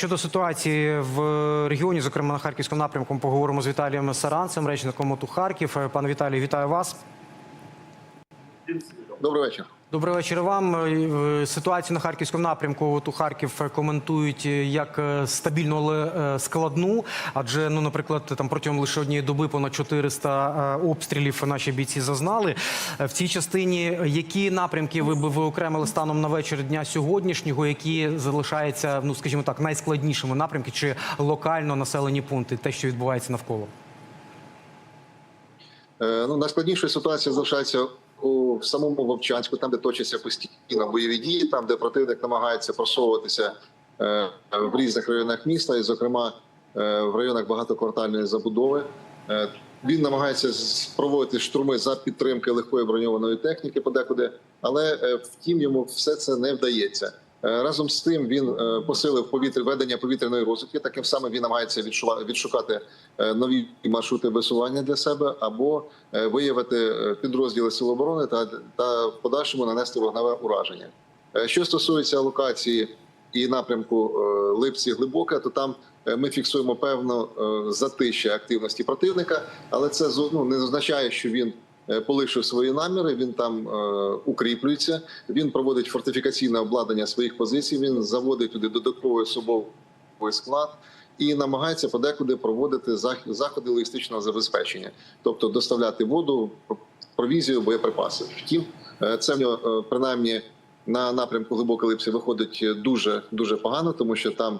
Щодо ситуації в регіоні, зокрема на харківському напрямку, поговоримо з Віталієм Саранцем, речником ОТУ Харків. Пане Віталію, вітаю вас. Добрий вечір. Добрий вечір вам. Е, Ситуацію на харківському напрямку от у Харків е, коментують е, як стабільну, але складну. Адже, ну, наприклад, там протягом лише однієї доби понад 400 е, обстрілів наші бійці зазнали. В цій частині які напрямки ви би виокремили станом на вечір дня сьогоднішнього, які залишаються, ну скажімо так, найскладнішими напрямки чи локально населені пункти, те, що відбувається навколо? Ну, найскладніша ситуація залишається у самому Вовчанську, там, де точаться постійно бойові дії, там, де противник намагається просовуватися е, в різних районах міста, і, зокрема, е, в районах багатоквартальної забудови. Е, Він намагається проводити штурми за підтримки легкої броньованої техніки подекуди, але втім йому все це не вдається. Е, Разом з тим він е, посилив повітря ведення повітряної розвідки. Таким самим він намагається відшукати е, нові маршрути висування для себе або виявити підрозділи сил оборони та, та в подальшому нанести вогневе ураження. Що стосується локації і напрямку Липці Глибоке, то там ми фіксуємо певно е, затища активності противника, але це ну, не означає, що він полишив свої наміри. Він там е, укріплюється. Він проводить фортифікаційне обладнання своїх позицій. Він заводить туди додатковий особовий склад і намагається подекуди проводити зах- заходи логістичного забезпечення, тобто доставляти воду, провізію, боєприпаси. Втім, е, це в нього е, принаймні на напрямку глибока липсі виходить дуже дуже погано, тому що там.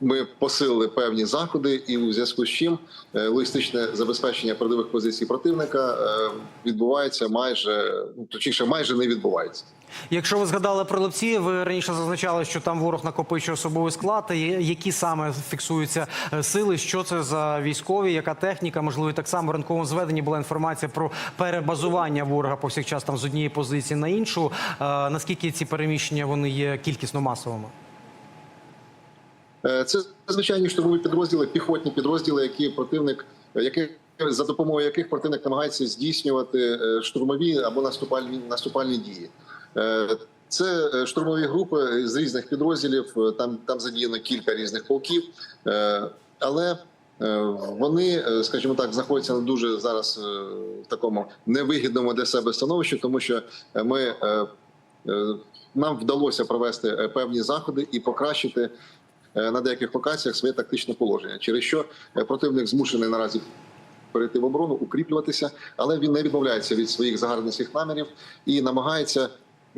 Ми посилили певні заходи, і у зв'язку з чим е, логістичне забезпечення передових позицій противника е, відбувається майже ну точніше, майже не відбувається. Якщо ви згадали про Липці, ви раніше зазначали, що там ворог накопичує особовий склад. Які саме фіксуються е, сили? Що це за військові? Яка техніка? Можливо, так само в ранковому зведенні була інформація про перебазування ворога повсякчас там з однієї позиції на іншу. Наскільки ці переміщення вони є кількісно масовими? Е, Це звичайні штурмові підрозділи, піхотні підрозділи, які противник, які за допомогою яких противник намагається здійснювати е, штурмові або наступальні наступальні дії. Е, Це е, штурмові групи з різних підрозділів. е, Там там задіяно кілька різних полків, Е, але е, вони, е, скажімо так, знаходяться на дуже зараз е, в такому невигідному для себе становищі, тому що е, ми е, е, нам вдалося провести е, певні заходи і покращити е, на деяких локаціях своє тактичне положення, через що е, противник змушений наразі перейти в оборону, укріплюватися, але він не відмовляється від своїх загарбницьких намірів і намагається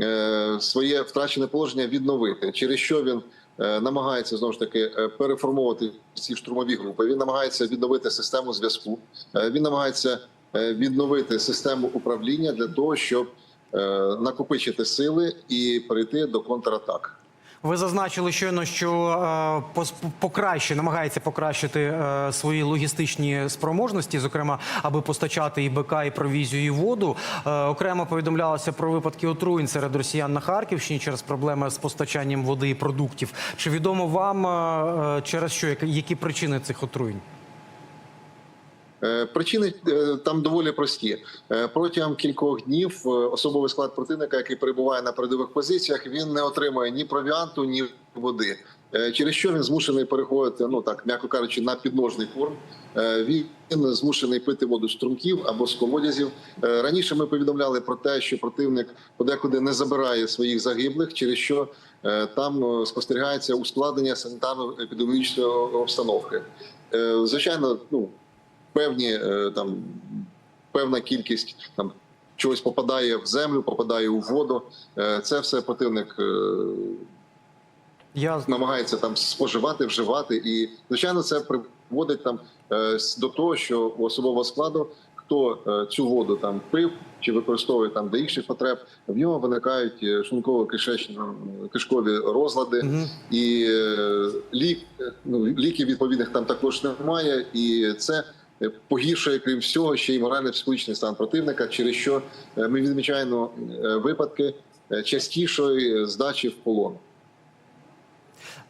е, своє втрачене положення відновити, через що він е, намагається знову ж таки е, переформувати ці штурмові групи. Він намагається відновити систему зв'язку. Е, Він намагається е, відновити систему управління для того, щоб е, накопичити сили і перейти до контратак. Ви зазначили щойно, що е, покраще намагається покращити е, свої логістичні спроможності, зокрема, аби постачати і БК, і провізію, і воду. Е, окремо повідомлялося про випадки отруєнь серед росіян на Харківщині через проблеми з постачанням води і продуктів. Чи відомо вам через що які причини цих отруєнь? Е, Причини е, там доволі прості. Е, Протягом кількох днів особовий склад противника, який перебуває на передових позиціях, він не отримує ні провіанту, ні води. Через що він змушений переходити, ну так м'яко кажучи, на підножний корм. Е, Він змушений пити воду з струмків або з колодязів. Раніше ми повідомляли про те, що противник подекуди не забирає своїх загиблих, через що там спостерігається ускладнення санітарно-епідеміологічної обстановки. Звичайно, ну певні е, там певна кількість там чогось попадає в землю, попадає у воду. Е, Це все противник е, Я намагається там споживати, вживати, і звичайно, це приводить там до того, що у особового складу хто цю воду там пив чи використовує там для інших потреб, в нього виникають шлунково-кишечні кишкові розлади, Мгм. і лік, ну, ліків відповідних там також немає, і це. Погіршує, крім всього, ще й моральний психологічний стан противника, через що е, ми відмічаємо е, випадки е, частішої здачі в полон.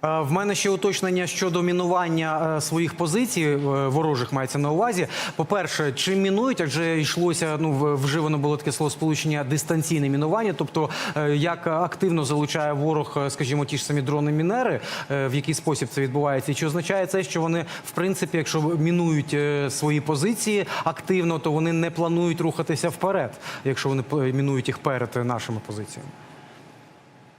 Е, В мене ще уточнення щодо мінування е, своїх позицій е, ворожих мається на увазі. По-перше, чи мінують, адже йшлося ну вживано було таке словосполучення дистанційне мінування, тобто як активно залучає ворог, скажімо, ті ж самі дрони мінери, в який спосіб це відбувається, і чи означає це, що вони в принципі, якщо мінують свої позиції активно, то вони не планують рухатися вперед, якщо вони мінують їх перед нашими позиціями.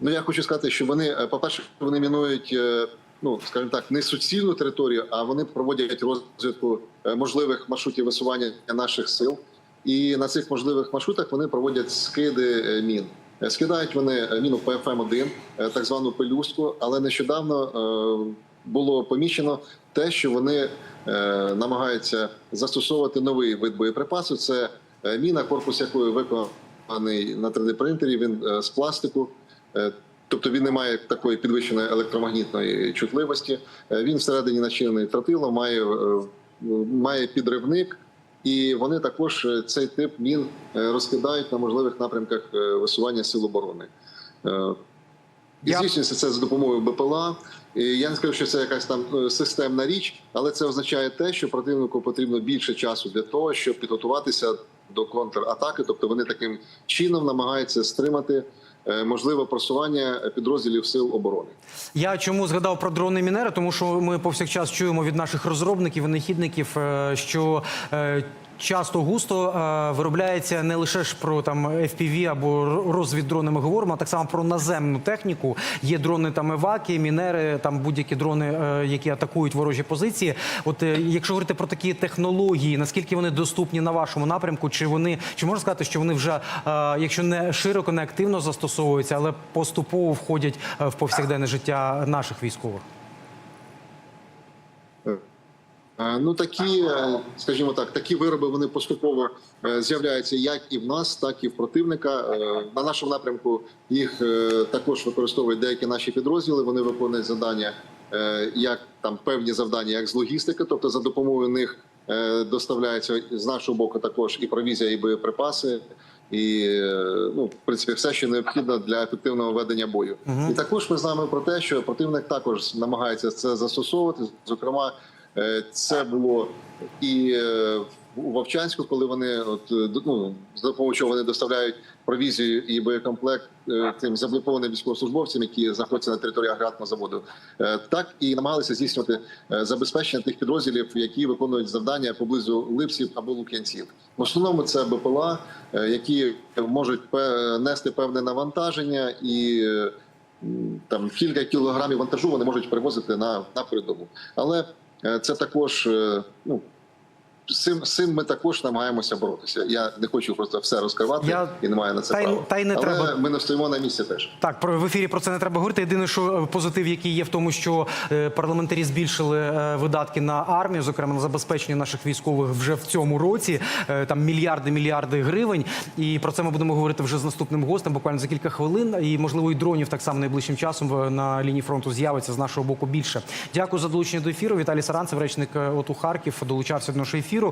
Ну я хочу сказати, що вони, е, по-перше, вони мінують, е, ну скажімо так, не суцільну територію, а вони проводять розвідку е, можливих маршрутів висування наших сил. І на цих можливих маршрутах вони проводять скиди мін. Скидають вони міну ПФМ-1, е, так звану пелюстку, але нещодавно було помічено те, що вони намагаються застосовувати новий вид боєприпасу. Це міна, корпус якої виконаний на 3D-принтері. Він е, з пластику. Е, Тобто він не має такої підвищеної електромагнітної чутливості. Е, Він всередині начинений тротилом, має, е, має підривник, і вони також цей тип мін розкидають на можливих напрямках висування сил оборони. І здійснюється це за допомогою БПЛА. І Я не скажу, що це якась там системна річ, але це означає те, що противнику потрібно більше часу для того, щоб підготуватися до контратаки. Тобто вони таким чином намагаються стримати можливе просування підрозділів сил оборони. Я чому згадав про дрони мінери? Тому що ми повсякчас чуємо від наших розробників і нахідників, е, що е, часто густо е, виробляється не лише ж про там FPV або розвіддрони. Ми говоримо, а так само про наземну техніку. Є дрони там еваки, мінери, там будь-які дрони, е, які атакують ворожі позиції. От е, якщо говорити про такі технології, наскільки вони доступні на вашому напрямку? Чи вони чи можна сказати, що вони вже, якщо не широко, не активно застосовуються, але поступово входять в повсякденне життя наших військових? Е, Ну такі, е, скажімо так, такі вироби вони поступово е, з'являються як і в нас, так і в противника. На нашому напрямку їх також використовують деякі наші підрозділи. Вони виконують завдання, як там певні завдання, як з логістики, тобто за допомогою них доставляється з нашого боку також і провізія, і боєприпаси. І ну, в принципі, все, що необхідно для ефективного ведення бою, і також ми знаємо про те, що противник також намагається це застосовувати. Зокрема, Це було і е, у Вовчанську, коли вони от е, ну, за допомогою вони доставляють провізію і боєкомплект е, тим заблокованим військовослужбовцям, які знаходяться на території аграрного заводу, Е, так і намагалися здійснювати е, забезпечення тих підрозділів, які виконують завдання поблизу липсів або лук'янців. В основному це БПЛА, е, які можуть нести певне навантаження і. е, Там кілька кілограмів вантажу вони можуть перевозити на, на передову. Але Е, це також е, ну. Цим, цим ми також намагаємося боротися. Я не хочу просто все розкривати Я- і не маю на це Та права. та й не Але треба. ми не стоїмо на місці теж. Так, про в ефірі про це не треба говорити. Єдине, що е, позитив, який є в тому, що е, парламентарі збільшили е, видатки на армію, зокрема на забезпечення наших військових вже в цьому році. Там мільярди, мільярди гривень. І про це ми будемо говорити вже з наступним гостем, буквально за кілька хвилин. І можливо, і дронів так само найближчим часом на лінії фронту з'явиться з нашого боку більше. Дякую за долучення до ефіру. Віталій Саранцев, речник ОТУ Харків, долучався до нашого ефіру.